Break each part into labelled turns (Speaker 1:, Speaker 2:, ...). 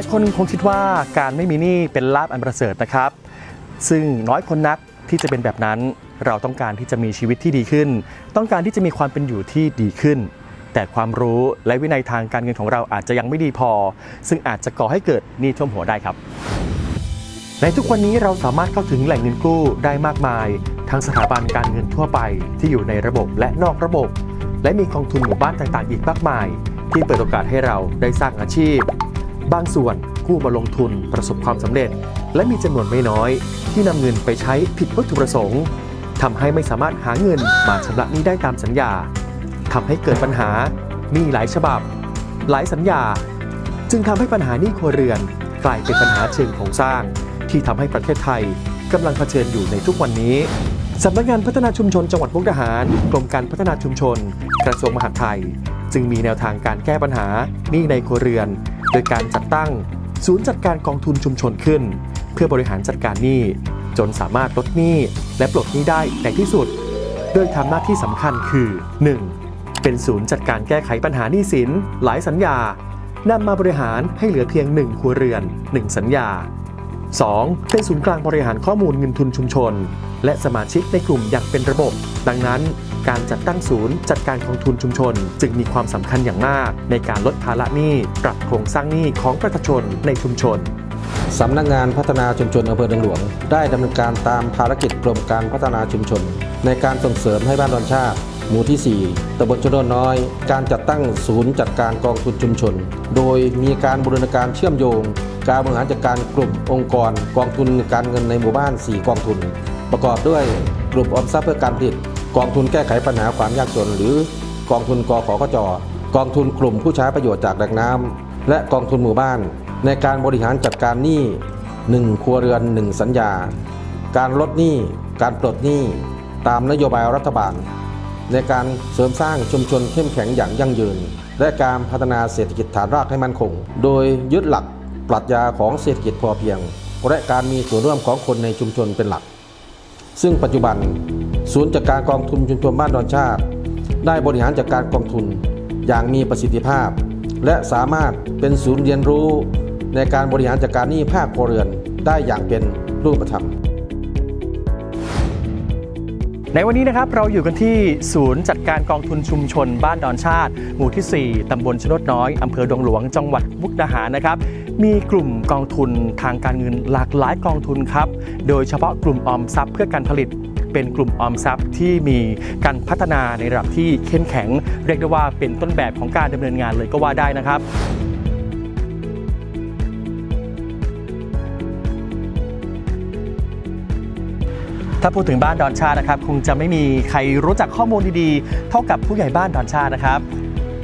Speaker 1: ายคนคงคิดว่าการไม่มีหนี้เป็นลาบอันประเสริฐนะครับ ซึ่งน้อยคนนักที่จะเป็นแบบนั้น เราต้องการที่จะมีชีวิตที่ดีขึ้น ต้องการที่จะมีความเป็นอยู่ที่ดีขึ้น แต่ความรู้และวินัยทางการเงินของเราอาจจะยังไม่ดีพอ ซึ่งอาจจะก่อให้เกิดหนี้ท่วมหัวได้ครับ ในทุกวันนี้เราสามารถเข้าถึงแหล่งเงินกู้ได้มากมาย ทั้งสถาบันการเงินทั่วไป ที่อยู่ในระบบและนอกระบบ และมีกองทุนหมู่บ้านต่างๆ อีกมากมาย ที่เปิดโอกาสให้เราได้สร้างอาชีพ บางส่วนกู้มาลงทุนประสบความสำเร็จ และมีจำนวนไม่น้อย ที่นำเงินไปใช้ผิดวัตถุประสงค์ทำให้ไม่สามารถหาเงินมาชำระหนี้ได้ตามสัญญาทำให้เกิดปัญหาหนี้หลายฉบับ หลายสัญญา จึงทำให้ปัญหาหนี้ครัวเรือน กลายเป็นปัญหาเชิงโครงสร้าง ที่ทำให้ประเทศไทยกำลังเผชิญอยู่ในทุกวันนี้สำนักงานพัฒนาชุมชนจังหวัดมุกดาหาร กรมการพัฒนาชุมชน กระทรวงมหาดไทย จึงมีแนวทางการแก้ปัญหาหนี้ในครัวเรือน โดยการจัดตั้งศูนย์จัดการกองทุนชุมชนขึ้น เพื่อบริหารจัดการหนี้จนสามารถลดหนี้และปลดหนี้ได้ในที่สุด โดยทำหน้าที่สำคัญคือ 1. เป็นศูนย์จัดการแก้ไขปัญหาหนี้สิน หลายสัญญานำมาบริหารให้เหลือเพียง 1 ครัวเรือน 1 สัญญา 2. เป็นศูนย์กลางบริหารข้อมูลเงินทุนชุมชน และสมาชิกในกลุ่มอย่างเป็นระบบ ดังนั้น การจัดตั้งศูนย์ จัดการกองทุนชุมชน จึงมีความสำคัญอย่างมาก ในการลดภาระหนี้ปรับโครงสร้างหนี้ของประชาชนในชุมชน
Speaker 2: สำนักงานพัฒนาชุมชนอำเภอเดงหลวง ได้ดำเนินการตามภารกิจกรมการพัฒนาชุมชน ในการส่งเสริมให้บ้านดอนชาติ หมู่ที่ 4ตำบลชนนน้อย การจัดตั้งศูนย์จัดการกองทุนชุมชน โดยมีการบูรณาการเชื่อมโยง การบริหารจัดการกลุ่มองค์กร กองทุนการเงินในหมู่บ้าน 4 กองทุน ประกอบด้วยกลุ่มออมทรัพย์เพื่อการผลิต กองทุนแก้ไขปัญหาความยากจน หรือกองทุนกขกจกองทุนกลุ่มผู้ใช้ประโยชน์จากแหล่งน้ำและกองทุนหมู่บ้าน ในการบริหารจัดการหนี้ 1 ครัวเรือน 1 สัญญา การลดหนี้ การปลดหนี้ตามนโยบายรัฐบาล ในการเสริมสร้างชุมชนเข้มแข็งอย่างยั่งยืน และการพัฒนาเศรษฐกิจฐานรากให้มั่นคง โดยยึดหลักปรัชญาของเศรษฐกิจพอเพียง และการมีส่วนร่วมของคนในชุมชนเป็นหลัก ซึ่งปัจจุบัน ศูนย์จัดการกองทุนชุมชนบ้านดอนชาติ ได้บริหารจัดการกองทุนอย่างมีประสิทธิภาพ และสามารถเป็นศูนย์เรียนรู้ในการบริหารจัดการหนี้ภาคครัวเรือนได้อย่างเป็นรูปธรรม
Speaker 1: ในวันนี้นะครับเราอยู่กันที่ศูนย์จัดการกองทุนชุมชน บ้านดอนชาติ หมู่ที่ 4 ตำบลชนดน้อย อำเภอดงหลวง จังหวัดมุกดาหารนะครับ มีกลุ่มกองทุนทางการเงินหลากหลายกองทุนครับ โดยเฉพาะกลุ่มออมทรัพย์เพื่อการผลิต เป็นกลุ่มออมทรัพย์ที่มีการพัฒนาในระดับที่เข้มแข็ง เรียกได้ว่าเป็นต้นแบบของการดำเนินงานเลยก็ว่าได้นะครับถ้าพูดถึงบ้านดอนชาตินะครับ คงจะไม่มีใครรู้จักข้อมูลดีๆ เท่ากับผู้ใหญ่บ้านดอนชาตินะครับ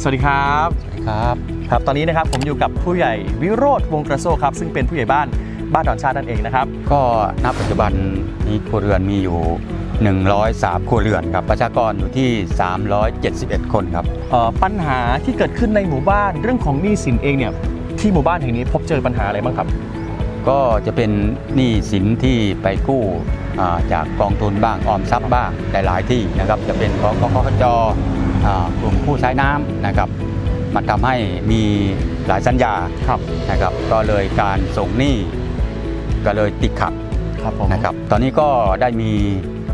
Speaker 1: สวัสดีครับ
Speaker 3: ครับ
Speaker 1: ครับ ตอนนี้นะครับผมอยู่กับผู้ใหญ่วิโรธวงศ์กระโซครับ ซึ่งเป็นผู้ใหญ่บ้าน บ้านดอนชาตินั่นเองนะครับ
Speaker 3: ก็ณปัจจุบันนี้ครัวเรือนมีอยู่ 103 ครัวเรือนครับ ประชากรอยู่ที่ 371 คนครับ
Speaker 1: เอ่อปัญหาที่เกิดขึ้นในหมู่บ้านเรื่องของหนี้สินเองเนี่ยที่หมู่บ้านแห่งนี้พบเจอปัญหาอะไรบ้างครับ
Speaker 3: ก็จะเป็นหนี้สินที่ไปกู้อ่าจากกองทุนบ้างออมทรัพย์บ้างหลายๆที่นะครับ จะเป็นของกกจอ่ากลุ่มผู้ใช้น้ำนะครับ มันทำให้มีหลายสัญญา
Speaker 1: ครับ
Speaker 3: นะครับก็เลยการส่งหนี้ ก็เลยติดขัด
Speaker 1: ครับผม
Speaker 3: นะครับ ตอนนี้ก็ได้มี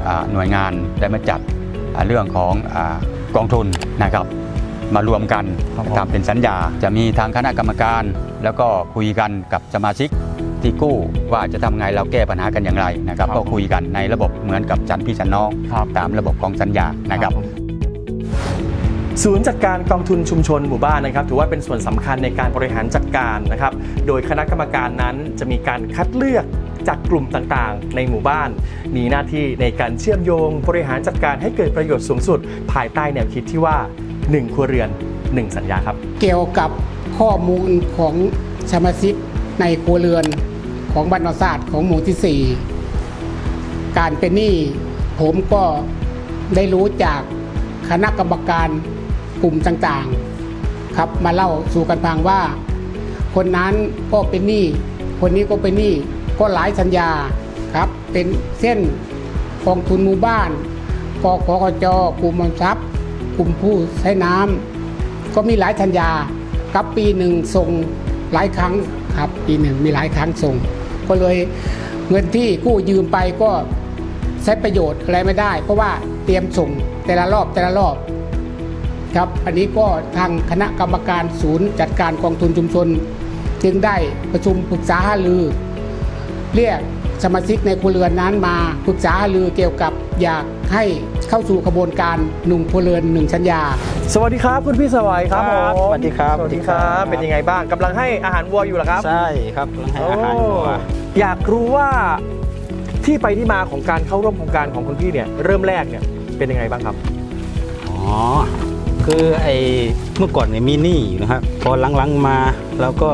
Speaker 3: อ่าหน่วยงานได้มาจัดอ่าเรื่องของอากองทุนนะครับ มารวมกัน
Speaker 1: ครับผม
Speaker 3: ทำเป็นสัญญา จะมีทางคณะกรรมการ แล้วก็คุยกันกับสมาชิกที่กู้ว่าจะทำไงเราแก้ปัญหากันอย่างไรนะครับ ก็คุยกันในระบบเหมือนกับฉันพี่ฉันน้อง
Speaker 1: ครับ
Speaker 3: ตามระบบของสัญญานะครับ
Speaker 1: ผม ศูนย์จัดการกองทุนชุมชนหมู่บ้านนะครับ ถือว่าเป็นส่วนสำคัญในการบริหารจัดการนะครับ โดยคณะกรรมการนั้นจะมีการคัดเลือกจากกลุ่มต่างๆ ในหมู่บ้าน มีหน้าที่ในการเชื่อมโยง บริหารจัดการให้เกิดประโยชน์สูงสุด ภายใต้แนวคิดที่ว่า 1 ครัวเรือน 1 สัญญาครับ
Speaker 4: เกี่ยวกับข้อมูลของสมาชิกในครัวเรือนของบรรณศาสตร์ของหมู่ที่ 4 การเป็นหนี้ผมก็ได้รู้จากคณะกรรมการ กลุ่มต่างๆครับมาเล่าสู่กันฟังว่า คนนั้นก็เป็นหนี้คนนี้ก็เป็นหนี้ก็หลายสัญญาครับเป็นเส้นกองทุนหมู่บ้านกกกจกลุ่มออมทรัพย์ กลุ่มผู้ใช้น้ำก็มีหลายสัญญากับปีหนึ่งส่งหลายครั้งครับปีหนึ่งมีหลายครั้งส่ง ก็เลยเงินที่กู้ยืมไปก็ใช้ประโยชน์อะไรไม่ได้ เพราะว่าเตรียมส่งแต่ละรอบแต่ละรอบ ครับอันนี้ก็ทางคณะกรรมการศูนย์จัดการกองทุนชุมชน จึงได้ประชุมปรึกษาหารือ เรียกสมาชิกในครัวเรือนนั้นมาปรึกษาหารือเกี่ยวกับอยากให้เข้าสู่กระบวนการหนุ่มครัวเรือนหนึ่งสัญญา
Speaker 1: สวัสดีครับคุณพี่สวัยครับ
Speaker 5: ครับ
Speaker 1: ผม
Speaker 5: สวัสดีครับ
Speaker 1: สวัสดีครับ
Speaker 5: สวัสดีครับ
Speaker 1: เป็นยังไงบ้างกำลังให้อาหารวัวอยู่เหรอครับ
Speaker 5: ใช่ครับกำลังให้อาหารวัว
Speaker 1: โอ้อยากรู้ว่าที่ไปที่มาของการเข้าร่วมโครงการของคุณพี่เนี่ยเริ่มแรกเนี่ยเป็นยังไงบ้างครับ
Speaker 5: อ๋อ คือไอ้เมื่อก่อนเนี่ยมีหนี้อยู่นะครับ พอหลังๆมาเราก็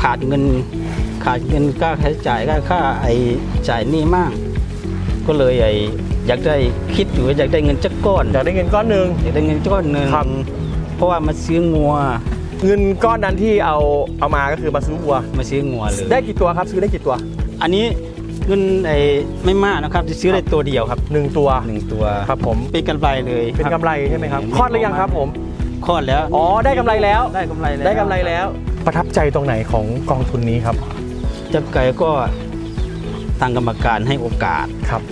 Speaker 5: ขาดเงินขาดเงินค่าใช้จ่ายค่าค่าไอ้จ่ายหนี้มาก ก็เลยไอ้อยากได้คิดอยู่ว่าอยากได้เงินจักก้อน
Speaker 1: อยากได้เงินก้อนหนึ่ง
Speaker 5: อยากได้เงินก้อนหนึ่ง
Speaker 1: ครับ
Speaker 5: เพราะว่ามาซื้องัว
Speaker 1: เงินก้อนนั้นที่เอาเอามาก็คือมาซื้อวัว
Speaker 5: มาซื้องัวเลย
Speaker 1: ได้กี่ตัวครับ ซื้อได้กี่ตัว
Speaker 5: อันนี้ เงินไอ้ไม่มากนะครับจะซื้อได้ตัวเดียวครับ
Speaker 1: หนึ่งตัว
Speaker 5: หนึ่งตัว
Speaker 1: ครับผม
Speaker 5: เป็นกำไรเลย
Speaker 1: เป็นกำไรใช่ไหมครับคลอดหรือยังครับผม
Speaker 5: คลอดแล้ว
Speaker 1: อ๋อได้กำไรแล้ว
Speaker 5: ได้กำไรแล้ว
Speaker 1: ได้กำไรแล้ว ประทับใจตรงไหนของกองทุนนี้ครับ
Speaker 5: จับไก่ก็ทางกรรมการให้โอกาส
Speaker 1: ครับ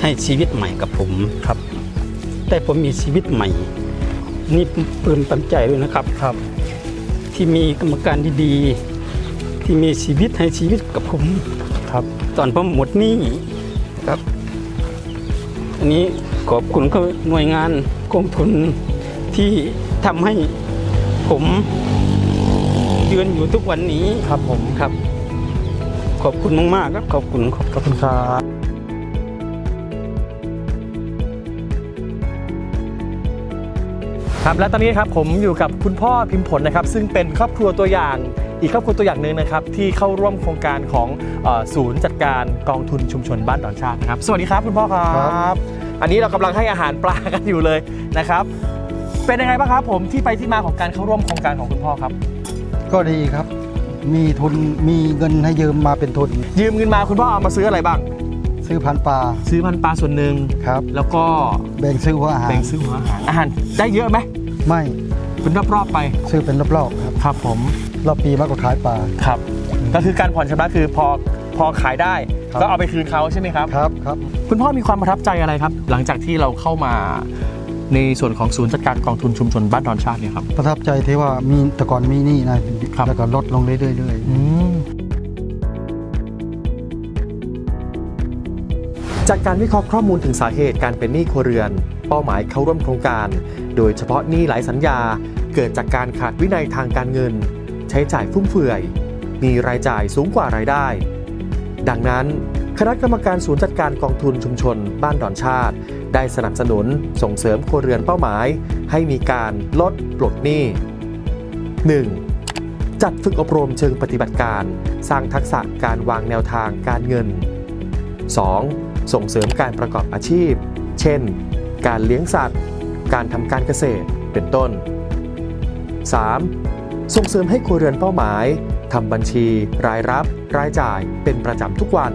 Speaker 5: ให้ชีวิตใหม่กับผม
Speaker 1: ครับ
Speaker 5: แต่ผมมีชีวิตใหม่ นี่ปลื้มปันใจด้วยนะครับ
Speaker 1: ครับ
Speaker 5: ที่มีกรรมการดีๆที่มีชีวิตให้ชีวิตกับผม
Speaker 1: ครับ
Speaker 5: ตอนผมหมดหนี้ครับ อันนี้ขอบคุณเขาหน่วยงานกองทุนที่ทำให้ผมยืนอยู่ทุกวันนี้
Speaker 1: ครับผม
Speaker 5: ครับ ขอบคุณมากๆครับ ขอบคุณครับ
Speaker 1: ขอบคุณครับครับและตอนนี้ครับผมอยู่กับคุณพ่อพิมพ์ผลนะครับ ซึ่งเป็นครอบครัวตัวอย่าง อีกครอบครัวตัวอย่างหนึ่งนะครับที่เข้าร่วมโครงการของเอ่อศูนย์จัดการกองทุนชุมชนบ้านดอนชาตินะครับ สวัสดีครับคุณพ่อครับ
Speaker 2: ครับ
Speaker 1: อันนี้เรากำลังให้อาหารปลากันอยู่เลยนะครับ เป็นยังไงบ้างครับผมที่ไปที่มาของการเข้าร่วมโครงการของคุณพ่อครับ
Speaker 6: ก็ดีครับ มีทุนมีเงินให้ยืมมาเป็นทุน
Speaker 1: ยืมเงินมาคุณพ่อเอามาซื้ออะไรบ้าง
Speaker 6: ซื้อพันธุ์ปลา
Speaker 1: ซื้อพันธุ์ปลาส่วนหนึ่ง
Speaker 6: ครับ
Speaker 1: แล้วก็
Speaker 6: แบ่งซื้อหัวอาหาร
Speaker 1: แบ่งซื้อหัวอาหารอาหารได้เยอะไหม
Speaker 6: ไม่
Speaker 1: เป็นรอบๆไป
Speaker 6: ซื้อเป็นรอบๆครับ
Speaker 1: ครับผม
Speaker 6: รอบปีมากกว่าขายปลา
Speaker 1: ครับ ก็คือการผ่อนชำระคือพอพอขายได้
Speaker 6: ครับ
Speaker 1: ก็เอาไปคืนเขาใช่ไหมครับ
Speaker 6: ครับครับ
Speaker 1: คุณพ่อมีความประทับใจอะไรครับ หลังจากที่เราเข้ามาในส่วนของศูนย์จัดการกองทุนชุมชนบ้านดอนชาติเนี่ยครับ
Speaker 6: ประทับใจที่ว่ามีแต่ก่อนมีหนี่นะ ครับ แล้วก็ลดลงเรื่อยๆ
Speaker 1: อืมจากการวิเคราะห์ข้อมูลถึงสาเหตุการเป็นหนี้ครัวเรือน เป้าหมายเข้าร่วมโครงการ โดยเฉพาะหนี้หลายสัญญา เกิดจากการขาดวินัยทางการเงิน ใช้จ่ายฟุ่มเฟือย มีรายจ่ายสูงกว่ารายได้ ดังนั้น คณะกรรมการศูนย์จัดการกองทุนชุมชน บ้านดอนชาติ ได้สนับสนุนส่งเสริมครัวเรือนเป้าหมาย ให้มีการลดปลดหนี้ 1. จัดฝึกอบรมเชิงปฏิบัติการ สร้างทักษะการวางแนวทางการเงิน 2. ส่งเสริมการประกอบอาชีพ เช่น การเลี้ยงสัตว์ การทำการเกษตร เป็นต้น 3. ส่งเสริมให้ครัวเรือนเป้าหมายทำบัญชี รายรับ รายจ่ายเป็นประจำทุกวัน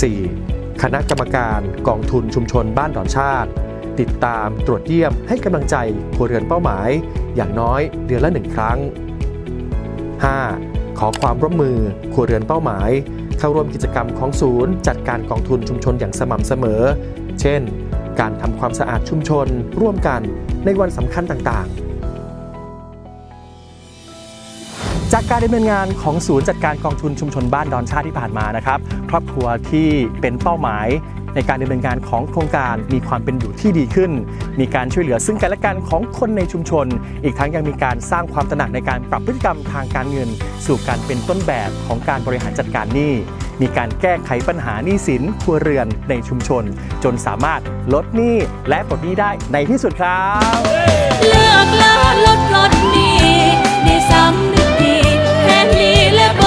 Speaker 1: 4. คณะกรรมการกองทุนชุมชนบ้านดอนชาติ ติดตามตรวจเยี่ยมให้กำลังใจครัวเรือนเป้าหมาย อย่างน้อยเดือนละหนึ่งครั้ง 5. ขอความร่วมมือครัวเรือนเป้าหมาย เข้าร่วมกิจกรรมของศูนย์ จัดการกองทุนชุมชนอย่างสม่ำเสมอ เช่น การทำความสะอาดชุมชนร่วมกันในวันสำคัญต่างๆ จากการดำเนินงานของศูนย์จัดการกองทุนชุมชนบ้านดอนชาติที่ผ่านมานะครับ ครอบครัวที่เป็นเป้าหมายในการดำเนินงานของโครงการมีความเป็นอยู่ที่ดีขึ้น มีการช่วยเหลือซึ่งกันและกันของคนในชุมชน อีกทั้งยังมีการสร้างความตระหนักในการปรับพฤติกรรมทางการเงิน สู่การเป็นต้นแบบของการบริหารจัดการหนี้ มีการแก้ไขปัญหาหนี้สินครัวเรือนในชุมชน จนสามารถลดหนี้และปลดหนี้ได้ในที่สุดครับ
Speaker 7: เลือกละลดลดหนี้ได้ซ้ำ นึ